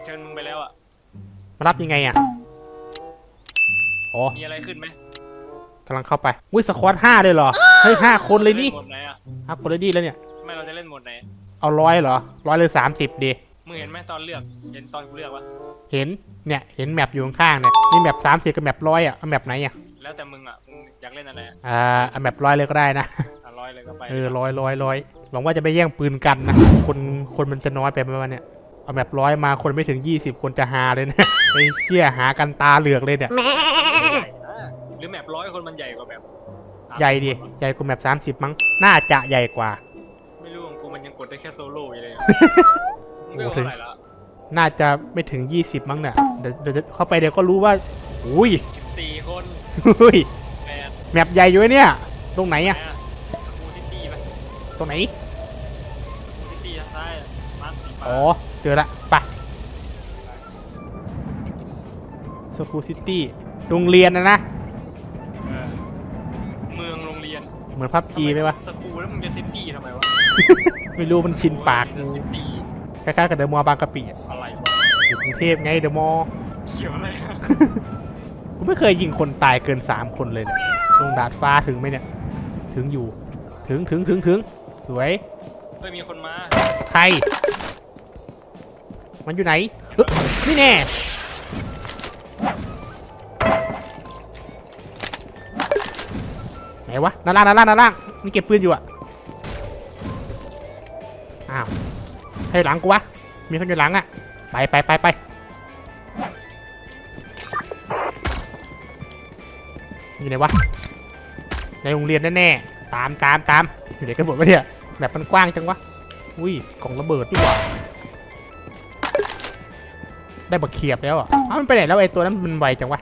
ดเชิญมึงไปแล้วอะ มารับยังไงอะอ๋อมีอะไรขึ้นไหมกำลังเข้าไปอุ้ยสควอตห้าเลยเหรอ เฮ้ยห้าคนเลยนี่หมดไหนอะห้าคนเลยดีแล้วเนี่ย ไม่เราจะเล่นหมดไหน เอาร้อยเหรอร้อยเลยสามสิบดี มึงเห็นไหมตอนเลือก เห็นตอนกูเลือกวะ เห็น เนี่ย เห็นแมปอยู่ข้างๆเนี่ยนี่แมปสามสิบกับแมปร้อยอะเอาแมปไหนอะ แล้วแต่มึงอะมึงอยากเล่นอะไรอะอ่าเอาแมปร้อยเลยก็ได้นะ อะร้อยเลยก็ไปเออร้อยร้อยร้อยหวังว่าจะไม่แย่งปืนกันนะ คน คนมันจะน้อยไปไหมวะเนี่ย เอาแมปร้อยมาคนไม่ถึงยี่สิบคนจะหาเลยนะ ไอ้เหี้ยหากันตาเหลือกเลยเนี่ย หรือแมปร้อยคนมันใหญ่กว่าแบบ30ใหญ่ดิใหญ่กว่าแมปสามสิบมั้ง น่าจะใหญ่กว่า ไม่รู้ของกูมันยังกดได้แค่โซโล่อยู่เลยอะมึงโอ้เลือกถึงเท่าไหร่ละน่าจะไม่ถึงยี่สิบมั้งเนี่ยเดี๋ยวเดี๋ยวเข้าไปเดี๋ยวก็รู้ว่า อุ้ยสี่คนอุ้ยแปดแมปใหญ่อยู่เนี่ย ตรงไหนอะแปดสกูซิตี้ไหมตรงไหนสกูซิตี้ทางซ้ายอะมาร์คสีฟ้าอ๋อ เจอละไปสกูซิตี้โรงเรียนนะนะ เออเมืองโรงเรียนเหมือนพับจีไหมวะ สกูแล้วมึงจะซิตี้ทำไมวะไม่รู้มันชินปากโอ้ยซิตี้คล้ายๆกับเดอะมอลล์บางกะปิอะอะไรวะอยู่กรุงเทพไงเดอะมอลล์เขียวอะไรอะกูไม่เคยยิงคนตายเกินสามคนเลยเนี่ยลงดาดฟ้าถึงไหมเนี่ย ถึงอยู่ ถึงถึงถึงถึงสวย เฮ้ยมีคนมา ใคร มันอยู่ไหนนี่แน่ไหนวะด้านล่างด้านล่างด้านล่างมันเก็บปืนอยู่อะอ้าวให้หลังกูวะมีคนอยู่หลังอะไปไปไปไปอยู่ไหนวะในโรงเรียนแน่ๆตามตามตามอยู่ไหนกันหมดวะเนี่ยแบบมันกว้างจังวะอุ้ยกล่องระเบิดดีกว่า ได้บักเขียบแล้วอะอ้าวมันไปไหนแล้วไอ้ตัวนั้นมันไวจังวะ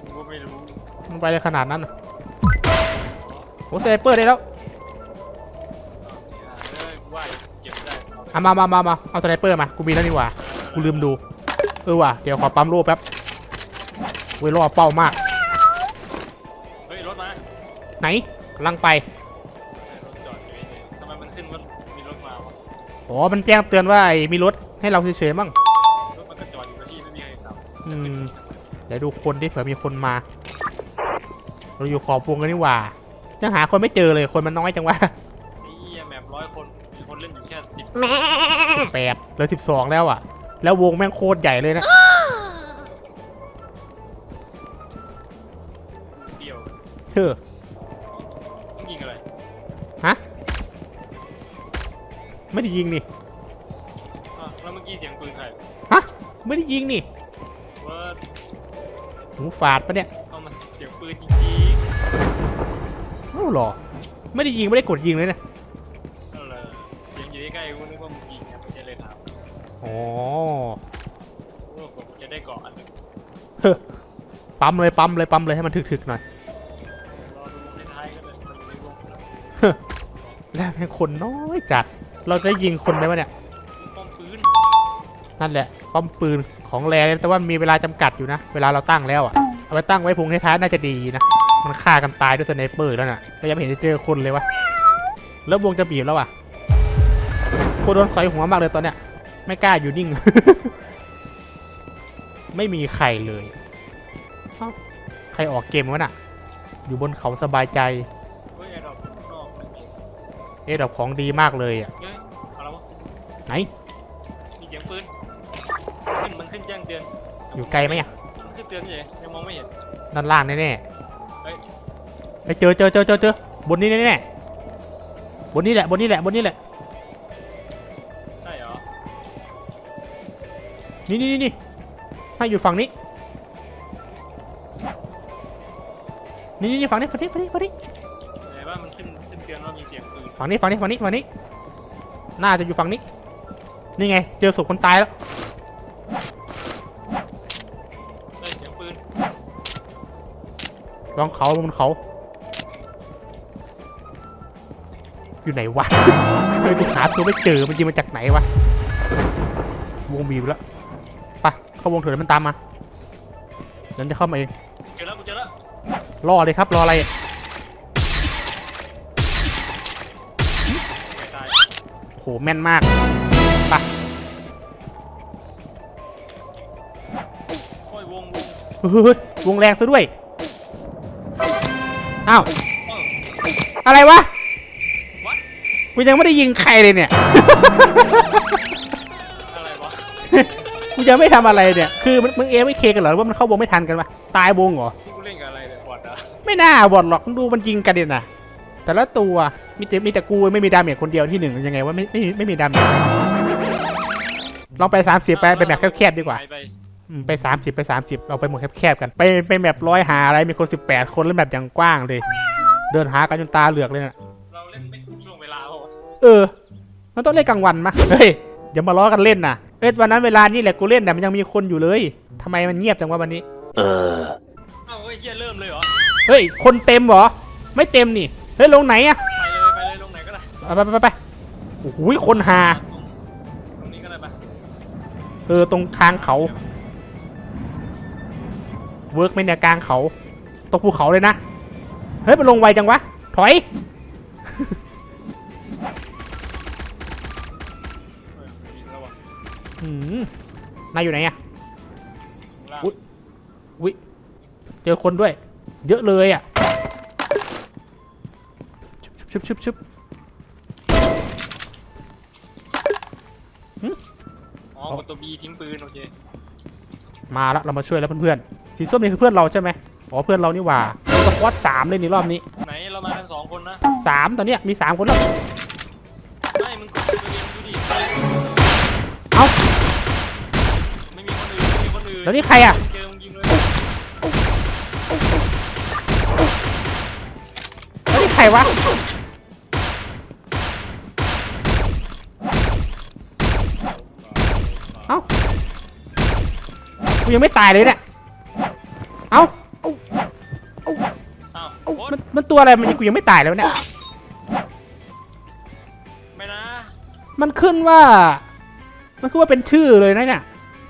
กูก็ไม่รู้มันไวเลยขนาดนั้นเหรอโอ้สไนเปอร์ได้แล้วเอ้ยกูว่าเก็บได้เอาเอามามามามาเอาสไนเปอร์มากูมีแล้วนี่หว่ากูลืมดูเออว่ะเดี๋ยวขอปั๊มโล่แป๊บเว้ยล่อเป้ามาก เฮ้ยรถมาไหนกำลังไปรถจอดอยู่เฉยๆทำไมมันขึ้นว่ามีรถมาวะอ๋อมันแจ้งเตือนว่าไอ้มีรถให้เราเฉยๆมั้ง อืมเดี๋ยวดูคนดิเผื่อมีคนมา เราอยู่ขอบวงกันนี่หว่ายังหาคนไม่เจอเลยคนมันน้อยจังวะไอ้เหี้ยแมปร้อยคนมีคนเล่นอยู่แค่สิบแปดเหลือสิบสองแล้วอะ แล้ววงแม่งโคตรใหญ่เลยนะเดียวเฮ้อมึงยิงอะไรฮะไม่ได้ยิงนี่อะแล้วเมื่อกี้เสียงปืนใครฮะไม่ได้ยิงนี่เว่า หูฝาดปะเนี่ยเอามันเสียงปืนจริงเอ้าหรอ ไม่ได้ยิงไม่ได้กดยิงเลยนะๆเอาเลยเสียงอยู่ใกล้ๆกูนึกว่ามึงยิงนะไม่ใช่เลยถามอ๋อโอ้ผมจะได้เกาะอันหนึงเฮ้อปั๊มเลยปั๊มเลยปั๊มเลยให้มันถึกๆหน่อยรอดูวงท้ายก็เลยมันอยู่ในวงแล้วแล้วเป็นคนน้อยจัด เราจะยิงคนไหมวะเนี่ย ป้อมปืนนั่นแหละ ป้อมปืนของแรงแต่ว่ามีเวลาจำกัดอยู่นะ เวลาเราตั้งแล้วอะ เอาไปตั้งไว้พุงท้ายๆน่าจะดีนะ มันฆ่ากันตายด้วยสไนเปอร์แล้วน่ะเรายังไม่เห็นจะเจอคนเลยวะแล้ววงจะบีบแล้วอะโคตรโดนสอยหัวมากเลยตอนเนี้ย ไม่กล้าอยู่นิ่ง ไม่มีใครเลยเอ้าใครออกเกมวะน่ะ อยู่บนเขาสบายใจเฮ้ยไอ้ดอกนอกมันมีเอ๊ะดอกของดีมากเลยอะเฮ้ยเอาละวะไหน มีเสียงปืน ขึ้นมันขึ้นแจ้งเตือนอยู่ไกลไหมอะมันขึ้นเตือนเฉยยังมองไม่เห็นด้านล่างแน่เฮ้ยๆไปเจอเจอเจอเจอเจอบนนี้แน่ๆบนนี้แหละบนนี้แหละบนนี้แหละใช่เหรอนี่นี่นี่นี่ให้อยู่ฝั่งนี้นี่นี่นี่ฝั่งนี้ฝั่งนี้ฝั่งนี้ฝั่งนี้ไหนว่ามันขึ้นขึ้นเตือนว่ามีเสียงปืนฝั่งนี้ฝั่งนี้ฝั่งนี้ฝั่งนี้น่าจะอยู่ฝั่งนี้นี่ไงเจอศพคนตายแล้ว ลองเขาลงบนเขา อยู่ไหนวะเฮ้ยกูหาตัวไม่เจอมันยิงมาจากไหนวะ วงบีบแล้วไปเข้าวงเถอะมันตามมาเดี๋ยวจะเข้ามาเอง เจอแล้วกูเจอแล้วรอเลยครับ รออะไร ตายโหแม่นมากไปโวงเฮ้ยวงแรงซะด้วย อ้าวเอ้าอะไรวะวัดกูยังไม่ได้ยิงใครเลยเนี่ย อะไรวะกูยังไม่ทำอะไรเนี่ย คือมันมึงเอไม่เคกันเหรอหรือว่ามันเข้าวงไม่ทันกันวะตายวงเหรอ นี่กูเล่นกับอะไรเนี่ยบอดอะไม่น่าบอดหรอกมึงดูมันยิงกันเด่นนะแต่ละตัวมีแต่มีแต่กูไม่มีดาเมจคนเดียวที่หนึ่งยังไงว่าไม่ไม่ไม่มีดาเมจลองไปสามสิบไปไปแบบแคบๆดีกว่า หยไปอืม ไปสามสิบไปสามสิบเราไปหมดแคบๆกัน ไปไปแบบร้อยหาอะไรมีคนสิบแปดคนแล้วแบบอย่างกว้างเลย เดินหากันจนตาเหลือกเลยน่ะเราเล่นไม่ถูกช่วงเวลาเหรอวะเออ มันต้องเล่นกลางวันมะเฮ้ยอย่ามาล้อกันเล่นนะเอ้ยวันนั้นเวลานี่แหละกูเล่นแต่ะมันยังมีคนอยู่เลยทำไมมันเงียบจังวะวันนี้ เอ้าเฮ้ยเฮียเริ่มเลยเหรอเฮ้ยคนเต็มเหรอไม่เต็มนี่เฮ้ยลงไหนอะไปเลยไปเลยลงไหนก็ได้ไปไปไปไปโอ้โหคนหาตรงนี้ก็ได้ปะเออตรงคางเขา เวิร์กไหมเนี่ยกลางเขาตรงภูเขาเลยนะ เฮ้ย มันลงไวจังวะ ถอยเออมีแล้ววะหืมนายอยู่ไหนอะข้างล่างอุ๊ยวิเจอคนด้วย เยอะเลยอะชุบชุบชุบชุบอ๋อกดตัวบีทิ้งปืน โอเค มาแล้วเรามาช่วยแล้วเพื่อนๆสีส้มนี่คือเพื่อนเราใช่ไหมอ๋อเพื่อนเรานี่หว่าสควอตสามเลยนี่รอบนี้ไหนเรามากันสองคนนะสามตอนเนี้ยมีสามคนแล้วไม่มึงกดตัวเองดูดิเอ้าไม่มีคนอื่นไม่มีคนอื่นแล้วนี่ใครอะเจอมึงยิงเลยแล้วนี่ใครวะ เอ้า กู ยังไม่ตายเลยเนี่ย เอ้าอ้าวเอ้าโอ๊มัตนมันตัวอะไรมันยังกูยังไม่ตายแล้วเนี่ย ไม่นะมันขึ้นว่า มันขึ้นว่าเป็นชื่อเลยนะเนี่ย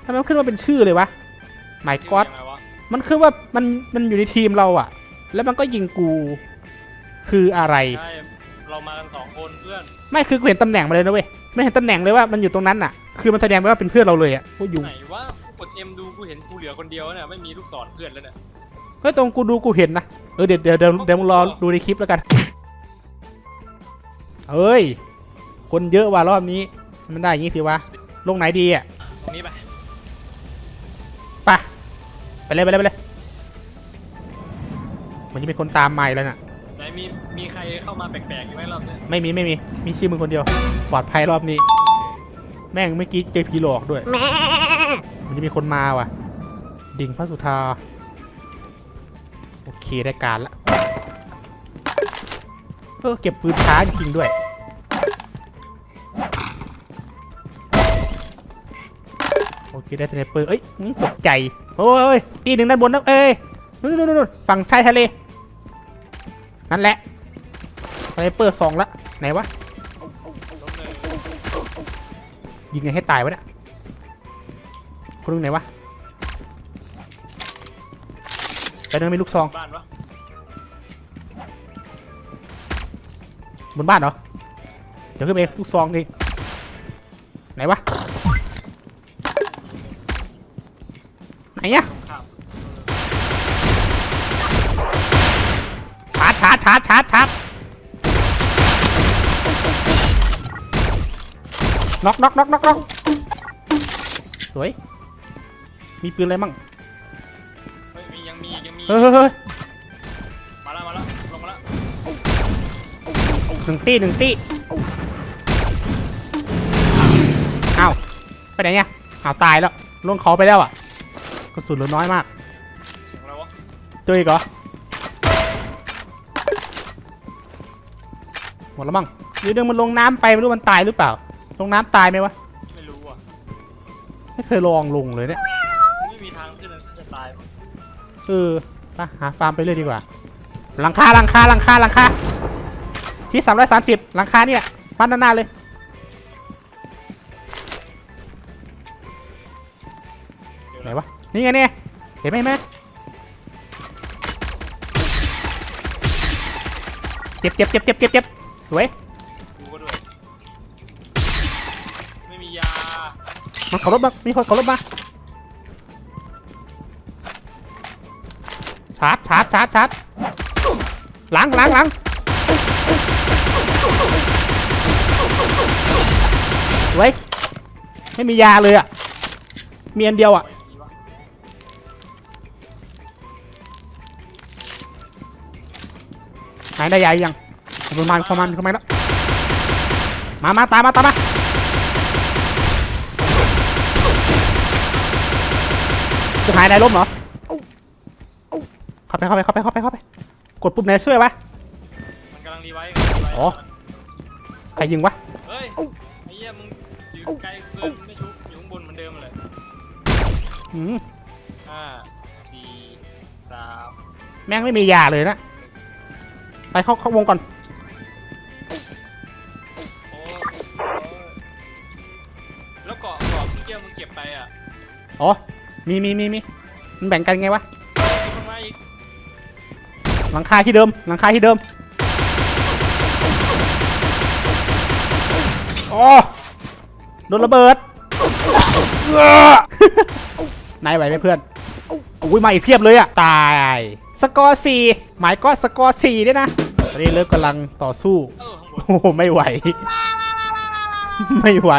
ทำไมมันขึ้นว่าเป็นชื่อเลยวะหมายก๊อตยังไงวะมันขึ้นว่ามันมันอยู่ในทีมเราอะแล้วมันก็ยิงกู คืออะไร ใช่เรามากันสองคนเพื่อนไม่คือกูเห็นตำแหน่งมาเลยนะเว้ยไม่เห็นตำแหน่งเลยว่ามันอยู่ตรงนั้นอะคือมันแสดงไว้ว่าเป็นเพื่อนเราเลยอะกูอยู่ไหนวะ กูกดเอ็มดูกูเห็นกูเหลือคนเดียวเนี่ยไม่มีลูกศรเพื่อนแล้วเนี่ยเฮ้ยตรงกูดูกูเห็นนะเออเดี๋ยวเดี๋ยวเดี๋ยวเดี๋ยวมึงรอดูในคลิปแล้วกันเอ้ยคนเยอะว่ะรอบนี้ มันได้อย่างงี้สิวะลงไหนดีอะตรงนี้ไปไปไปเลยไปเลยไปเลยมันจะมีคนตามมาอีกแล้วน่ะ ไหนมีมีใครเข้ามาแปลกๆอยู่ไหมรอบเนี้ยไม่มีไม่มีมีชื่อมึงคนเดียว ปลอดภัยรอบนี้ แม่งเมื่อกี้เจอผีหลอกด้วยมัันจะมีคนมาว่ะ ดิ่งพระสุธา โอเคได้การละเออเก็บปืนช้าจริงด้วย โอเคได้สไนเปอร์เอ้ยอื้อตกใจ โอ้ยตีหนึ่งด้านบนนะเอ้ยนู่นนู่นนู่นฝั่งชายทะเล นั่นแหละสไนเปอร์สองละ ไหนวะยยิงไงให้ตายวะเนี่ย คนนึงไหนวะไปนึงมีลูกซองบ้านวะบนบ้านเหรอ เดี๋ยวขึ้นไปเองลูกซองดิไหนวะ ไหนอะข้ามชาร์จชาร์จชาร์จชาร์จชาร์จน็อกน็อกน็อกน็อกน็อกสวย มีปืนอะไรมั่งเฮ้ยมียังมียังมีเฮ้ยเฮ้ยเฮ้ยมาแล้วมาแล้วลงมาแล้วหนึ่งตีหนึ่งตีอ้าวไปไหนเนี่ยอ้าวตายแล้วลงเขาไปแล้วอะกระสุนเหลือน้อยมากเสียงอะไรวะเจออีกเหรอหมดแล้วมั้งเดี๋ยวเดี๋ยวมันลงน้ำไปไม่รู้มันตายหรือเปล่า ลงน้ำตายไหมวะไม่รู้อะไม่เคยลองลงเลยเนี่ย เออไปหาฟาร์มไปเรื่อยดีกว่า หลังคาหลังคาหลังคาหลังคาที่สามร้อยสามสิบหลังคาเนี่ยปั้นด้านหน้าเลยเดี๋ยวไหนนะวะ นี่ไงเนี่ยเห็นไหมเห็นไหมเจ็บเจ็บเจ็บเจ็บเจ็บเจ็บสวยดูก็ด้วย ไม่มียา มันขับรถมา มีคนขับรถมา ชาร์จชาร์จชาร์จชาร์จหลังหลังหลังไว้ยไม่มียาเลยอะ มีอันเดียวอะไหนได้ยายังประมาณประมาณประมาณแล้ว มามาตามมาตามมาจะหายนายล้มเหรอ เข้าไปเข้าไปเข้าไปเข้าไปเข้าไป กดปุ่มไหนช่วยวะ มันกำลังรีไวซ์กำลังรีไวซ์อ๋อ ใครยิงวะ เฮ้ยไอ้เหี้ยมึงอยู่ไกลเกินไม่ชุบอยู่ข้างบนเหมือนเดิมเลยอืมห้าสี่สามแม่งไม่มียาเลยนะ ไปเข้าเข้าวงก่อน โอ้โอ้แล้วเกาะเกาะเมื่อกี้มึงเก็บไปอะ อ๋อ มีมีมีมีมันแบ่งกันไงวะมีคนมาอีก หลังคาที่เดิม หลังคาที่เดิมโอ้โดนระเบิดนายไหวไหมเพื่อนอุ้ยมาอีกเพียบเลยอะตาย สกอร์สี่หมายก็สกอร์สี่ด้วยนะตอนนี้เลิฟกำลังต่อสู้ โอ้ไม่ไหว ไม่ไหว